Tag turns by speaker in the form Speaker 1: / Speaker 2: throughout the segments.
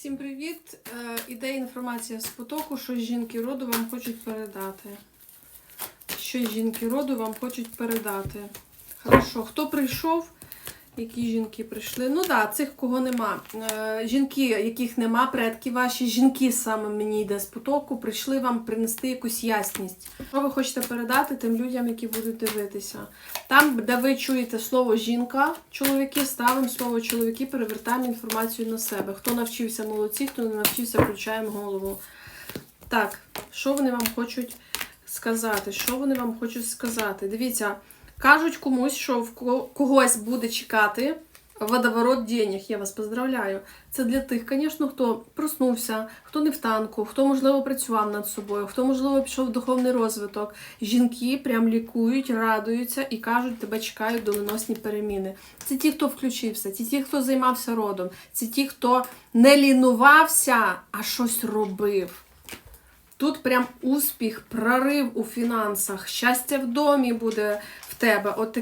Speaker 1: Всім привіт! Е, Іде інформація з потоку, що жінки роду вам хочуть передати. Що жінки роду вам хочуть передати. Хорошо, хто прийшов? Які жінки прийшли? Ну так, да, цих кого нема. Е, жінки, яких нема, предки ваші, жінки саме мені йде з потоку, прийшли вам принести якусь ясність. Що ви хочете передати тим людям, які будуть дивитися? Там, де ви чуєте слово жінка, чоловіки, ставимо слово чоловіки, перевертаємо інформацію на себе. Хто навчився молодці, хто не навчився, включаємо голову. Так, що вони вам хочуть сказати? Що вони вам хочуть сказати? Дивіться, кажуть комусь, що в когось буде чекати водоворот денег. Я вас поздравляю. Це для тих, звісно, хто проснувся, хто не в танку, хто, можливо, працював над собою, хто, можливо, пішов в духовний розвиток. Жінки прям лікують, радуються і кажуть, тебе чекають доленосні переміни. Це ті, хто включився, це ті, хто займався родом, це ті, хто не лінувався, а щось робив. Тут прям успіх, прорив у фінансах, щастя в домі буде тебе. От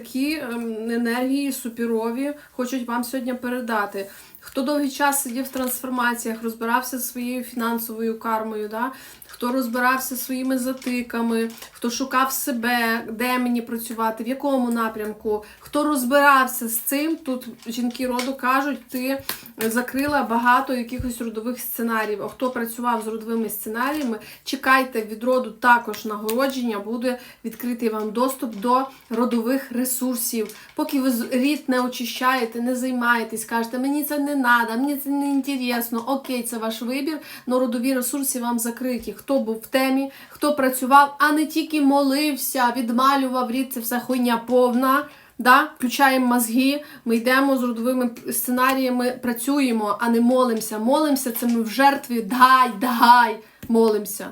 Speaker 1: ем, енергії супірові хочуть вам сьогодні передати. Хто довгий час сидів в трансформаціях, розбирався зі своєю фінансовою кармою, да? хто розбирався зі своїми затиками, хто шукав себе, де мені працювати, в якому напрямку, хто розбирався з цим, тут жінки роду кажуть, ти закрила багато якихось родових сценаріїв. А хто працював з родовими сценаріями, чекайте від роду також нагородження, буде відкритий вам доступ до родових ресурсів. Поки ви рід не очищаєте, не займаєтесь, кажете, мені це не треба, мені це не інтересно. Окей, це ваш вибір, але родові ресурси вам закриті. Хто був в темі, хто працював, а не тільки молився, відмалював рід, це все хуйня повна. Да? Включаємо мозги, ми йдемо з родовими сценаріями, працюємо, а не молимося. Молимося це ми в жертві дай, дай, молимося.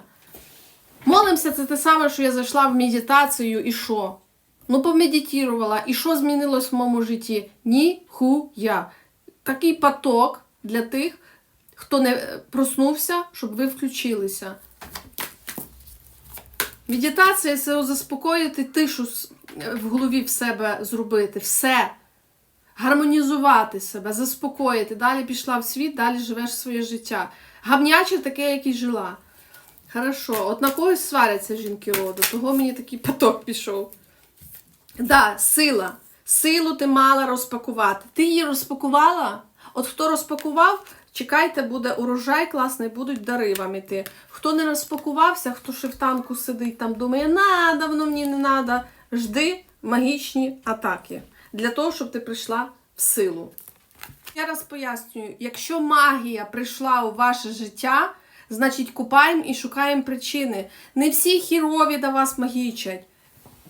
Speaker 1: Молимося це те саме, що я зайшла в медитацію і що? Ну, помедитувала, і що змінилось в моєму житті? Ніхуя. Такий поток для тих, хто не е, проснувся, щоб ви включилися. Медитація це заспокоїти тишу в голові в себе зробити. Все. Гармонізувати себе, заспокоїти. Далі пішла в світ, далі живеш своє життя. Гавняче таке, як і жила. Хорошо, от на когось сваряться жінки роду, того мені такий поток пішов. Да, сила. Силу ти мала розпакувати. Ти її розпакувала? От хто розпакував, чекайте, буде урожай класний, будуть дари вам іти. Хто не розпакувався, хто ще в танку сидить, там думає, надо, воно мені не надо. Жди магічні атаки для того, щоб ти прийшла в силу. Я раз пояснюю, якщо магія прийшла у ваше життя, значить купаємо і шукаємо причини. Не всі хірові до вас магічать.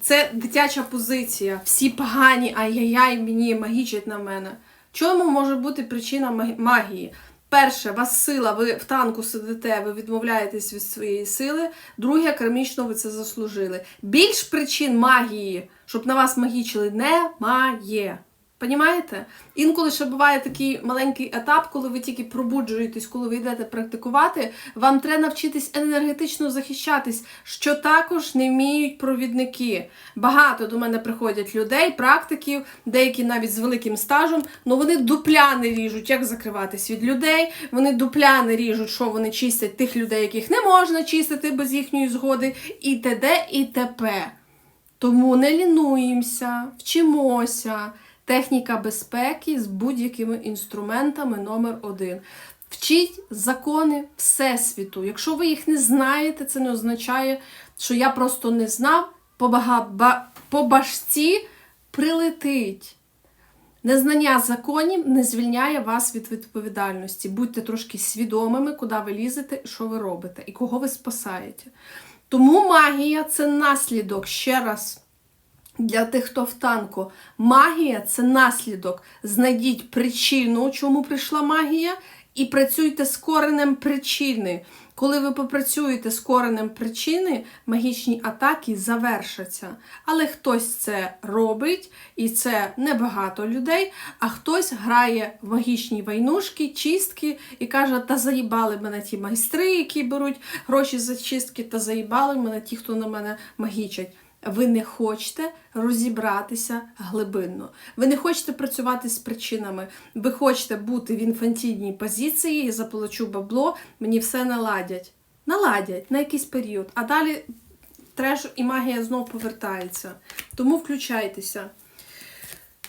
Speaker 1: Це дитяча позиція. Всі погані, ай-яй-яй, мені магічать на мене. Чому може бути причина магії? Перше, вас сила, ви в танку сидите, ви відмовляєтесь від своєї сили. Друге, кармічно ви це заслужили. Більш причин магії, щоб на вас магічили, немає. Понімаєте? Інколи ще буває такий маленький етап, коли ви тільки пробуджуєтесь, коли ви йдете практикувати, вам треба навчитись енергетично захищатись, що також не вміють провідники. Багато до мене приходять людей, практиків, деякі навіть з великим стажем, але вони дупля не ріжуть, як закриватись від людей. Вони дупля не ріжуть, що вони чистять тих людей, яких не можна чистити без їхньої згоди, і т.д. і т.п. Тому не лінуємося, вчимося. Техніка безпеки з будь-якими інструментами номер один. Вчіть закони Всесвіту. Якщо ви їх не знаєте, це не означає, що я просто не знав, по, бага, ба, по башці прилетить. Незнання законів не звільняє вас від відповідальності. Будьте трошки свідомими, куди ви лізете, що ви робите і кого ви спасаєте. Тому магія це наслідок ще раз. Для тих, хто в танку, магія це наслідок. Знайдіть причину, чому прийшла магія, і працюйте з коренем причини. Коли ви попрацюєте з коренем причини, магічні атаки завершаться. Але хтось це робить, і це небагато людей, а хтось грає в магічні войнушки, чистки і каже, та заїбали мене ті майстри, які беруть гроші за чистки, та заїбали мене ті, хто на мене магічать. Ви не хочете розібратися глибинно. Ви не хочете працювати з причинами. Ви хочете бути в інфантільній позиції, я заплачу бабло, мені все наладять. Наладять на якийсь період. А далі треш і магія знов повертається. Тому включайтеся.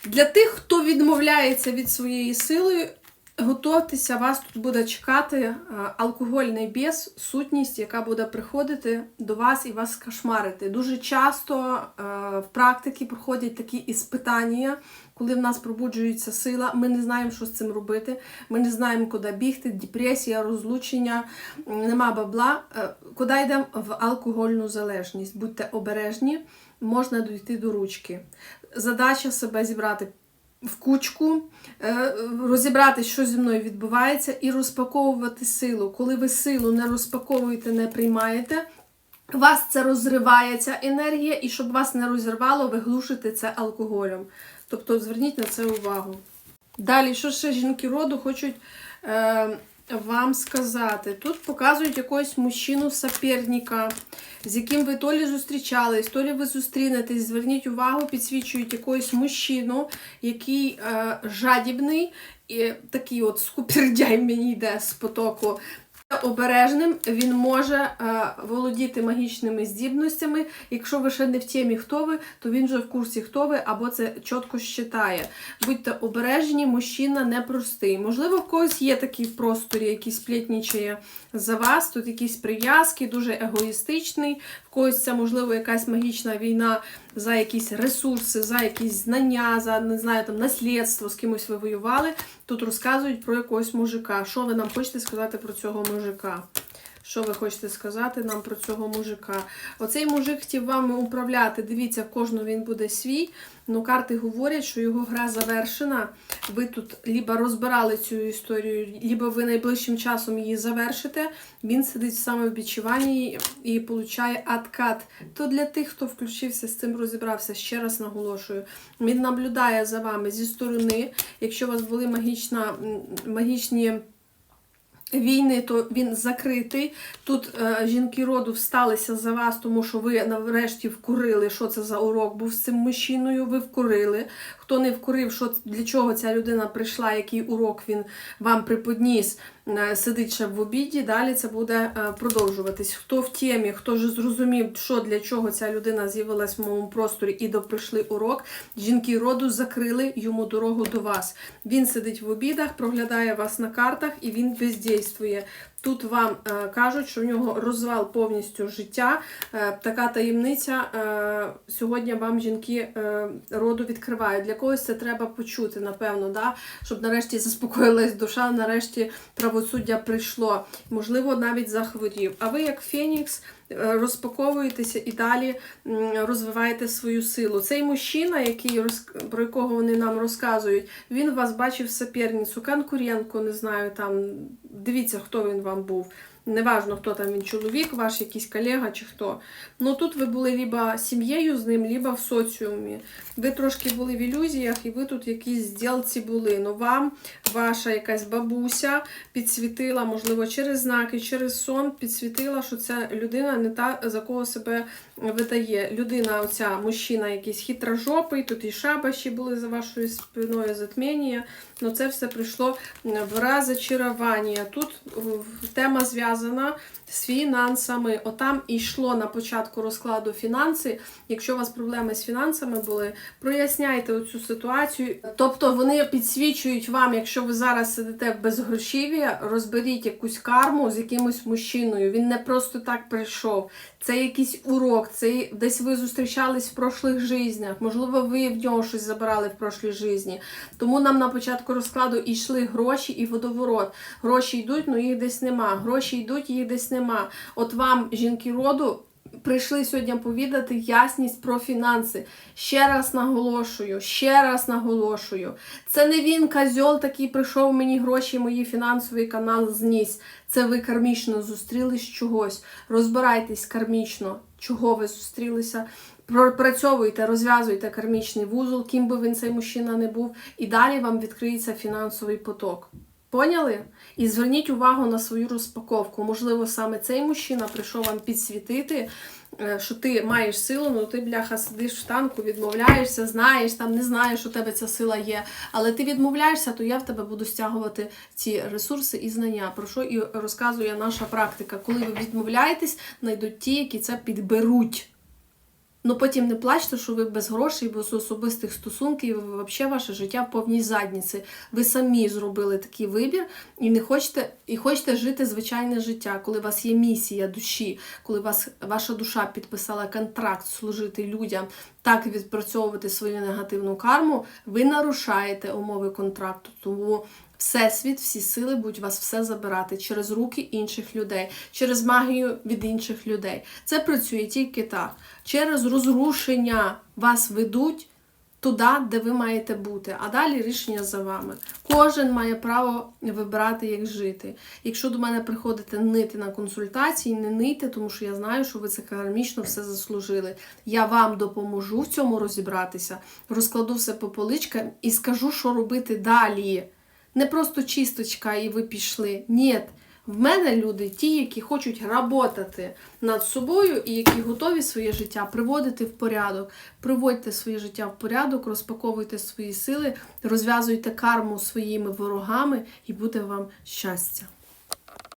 Speaker 1: Для тих, хто відмовляється від своєї сили, готуйтеся, вас тут буде чекати е, алкогольний біс, сутність, яка буде приходити до вас і вас кошмарити. Дуже часто е, в практиці проходять такі іспитання, коли в нас пробуджується сила, ми не знаємо, що з цим робити, ми не знаємо, куди бігти, депресія, розлучення, нема бабла. Е, Куди йдемо в алкогольну залежність? Будьте обережні, можна дійти до ручки. Задача себе зібрати в кучку, е, розібрати, що зі мною відбувається, і розпаковувати силу. Коли ви силу не розпаковуєте, не приймаєте, вас це розриває ця енергія, і щоб вас не розірвало, ви глушите це алкоголем. Тобто зверніть на це увагу. Далі, що ще жінки роду хочуть е, вам сказати? Тут показують якогось мужчину соперника, з яким ви то лі зустрічались, то лі ви зустрінетесь. Зверніть увагу, підсвічують якогось мужчину, який е, жадібний, і такий от скупердяй мені йде з потоку. Обережним він може е, володіти магічними здібностями. Якщо ви ще не в темі, хто ви, то він вже в курсі, хто ви, або це чітко считає. Будьте обережні, мужчина непростий. Можливо, в когось є такий в просторі, який сплітнічає за вас. Тут якісь прив'язки, дуже егоїстичний. Когось це, можливо, якась магічна війна за якісь ресурси, за якісь знання, за не знаю, там наслідство, з кимось ви воювали. Тут розказують про якогось мужика. Що ви нам хочете сказати про цього мужика? Що ви хочете сказати нам про цього мужика? Оцей мужик хотів вами управляти. Дивіться, в кожного він буде свій. Ну, карти говорять, що його гра завершена. Ви тут либо розбирали цю історію, либо ви найближчим часом її завершите. Він сидить саме в відчуванні і получає откат. То для тих, хто включився з цим, розібрався, ще раз наголошую. Він наблюдає за вами зі сторони. Якщо у вас були магічна, магічні війни, то він закритий. Тут е, жінки роду всталися за вас, тому що ви нарешті вкурили, що це за урок був з цим мужчиною. Ви вкурили. Хто не вкурив, що для чого ця людина прийшла, який урок він вам приподніс, сидить ще в обіді. Далі це буде е, продовжуватись. Хто в темі, хто вже зрозумів, що для чого ця людина з'явилась в моєму просторі і доприйшли урок. Жінки роду закрили йому дорогу до вас. Він сидить в обідах, проглядає вас на картах і він бездействує. Тут вам е, кажуть, що в нього розвал повністю життя. Е, така таємниця е, сьогодні вам жінки е, роду відкривають. Для когось це треба почути, напевно, да? щоб нарешті заспокоїлась душа, нарешті правосуддя прийшло. Можливо, навіть захворів. А ви, як Фенікс, е, розпаковуєтеся і далі розвиваєте свою силу. Цей мужчина, який про якого вони нам розказують, він вас бачив суперницю, конкурентку, не знаю, там дивіться, хто він вам був. Неважно, хто там він чоловік, ваш якийсь колега чи хто. Ну тут ви були либо сім'єю з ним, либо в соціумі. Ви трошки були в ілюзіях, і ви тут якісь зділці були. Ну вам ваша якась бабуся підсвітила, можливо, через знаки, через сон підсвітила, що ця людина не та, за кого себе видає. Людина, оця мужчина, якийсь хитрожопий, тут і шабаші були за вашою спиною затміння. Ну це все прийшло в разочарування. Тут тема зв'язана пов'язана з фінансами. Отам і йшло на початку розкладу фінанси. Якщо у вас проблеми з фінансами були, проясняйте оцю ситуацію. Тобто вони підсвічують вам, якщо ви зараз сидите в безгрошів'ї, розберіть якусь карму з якимось мужчиною. Він не просто так прийшов. Це якийсь урок, це десь ви зустрічались в прошлих жизнях. Можливо, ви в нього щось забирали в прошлій житті. Тому нам на початку розкладу йшли гроші і водоворот. Гроші йдуть, але їх десь нема. Гроші йдуть, їх десь нема. От вам, жінки роду, прийшли сьогодні повідати ясність про фінанси. Ще раз наголошую, ще раз наголошую. Це не він, козьол, такий прийшов мені гроші, мої фінансовий канал зніс. Це ви кармічно зустрілись чогось. Розбирайтесь кармічно, чого ви зустрілися. Пропрацьовуйте, розв'язуйте кармічний вузол, ким би він цей мужчина не був, і далі вам відкриється фінансовий поток. Поняли? І зверніть увагу на свою розпаковку. Можливо, саме цей мужчина прийшов вам підсвітити е, що ти маєш силу, ну ти, бляха, сидиш в танку, відмовляєшся, знаєш, там не знаєш, у тебе ця сила є. Але ти відмовляєшся, то я в тебе буду стягувати ці ресурси і знання. Про що і розказує наша практика. Коли ви відмовляєтесь, знайдуть ті, які це підберуть. Ну потім не плачте, що ви без грошей, без особистих стосунків, і взагалі ваше життя в повній задніці. Ви самі зробили такий вибір і не хочете, і хочете жити звичайне життя, коли у вас є місія душі, коли вас ваша душа підписала контракт служити людям, так відпрацьовувати свою негативну карму, ви нарушаєте умови контракту. Тому Всесвіт, всі сили будуть вас все забирати через руки інших людей, через магію від інших людей. Це працює тільки так. Через розрушення вас ведуть туди, де ви маєте бути. А далі рішення за вами. Кожен має право вибирати, як жити. Якщо до мене приходите нити на консультації, не нийте, тому що я знаю, що ви це кармічно все заслужили. Я вам допоможу в цьому розібратися, розкладу все по поличкам і скажу, що робити далі. Не просто чисточка, і ви пішли. Ні. В мене люди, ті, які хочуть работати над собою і які готові своє життя приводити в порядок. Приводьте своє життя в порядок, розпаковуйте свої сили, розв'язуйте карму своїми ворогами, і буде вам щастя.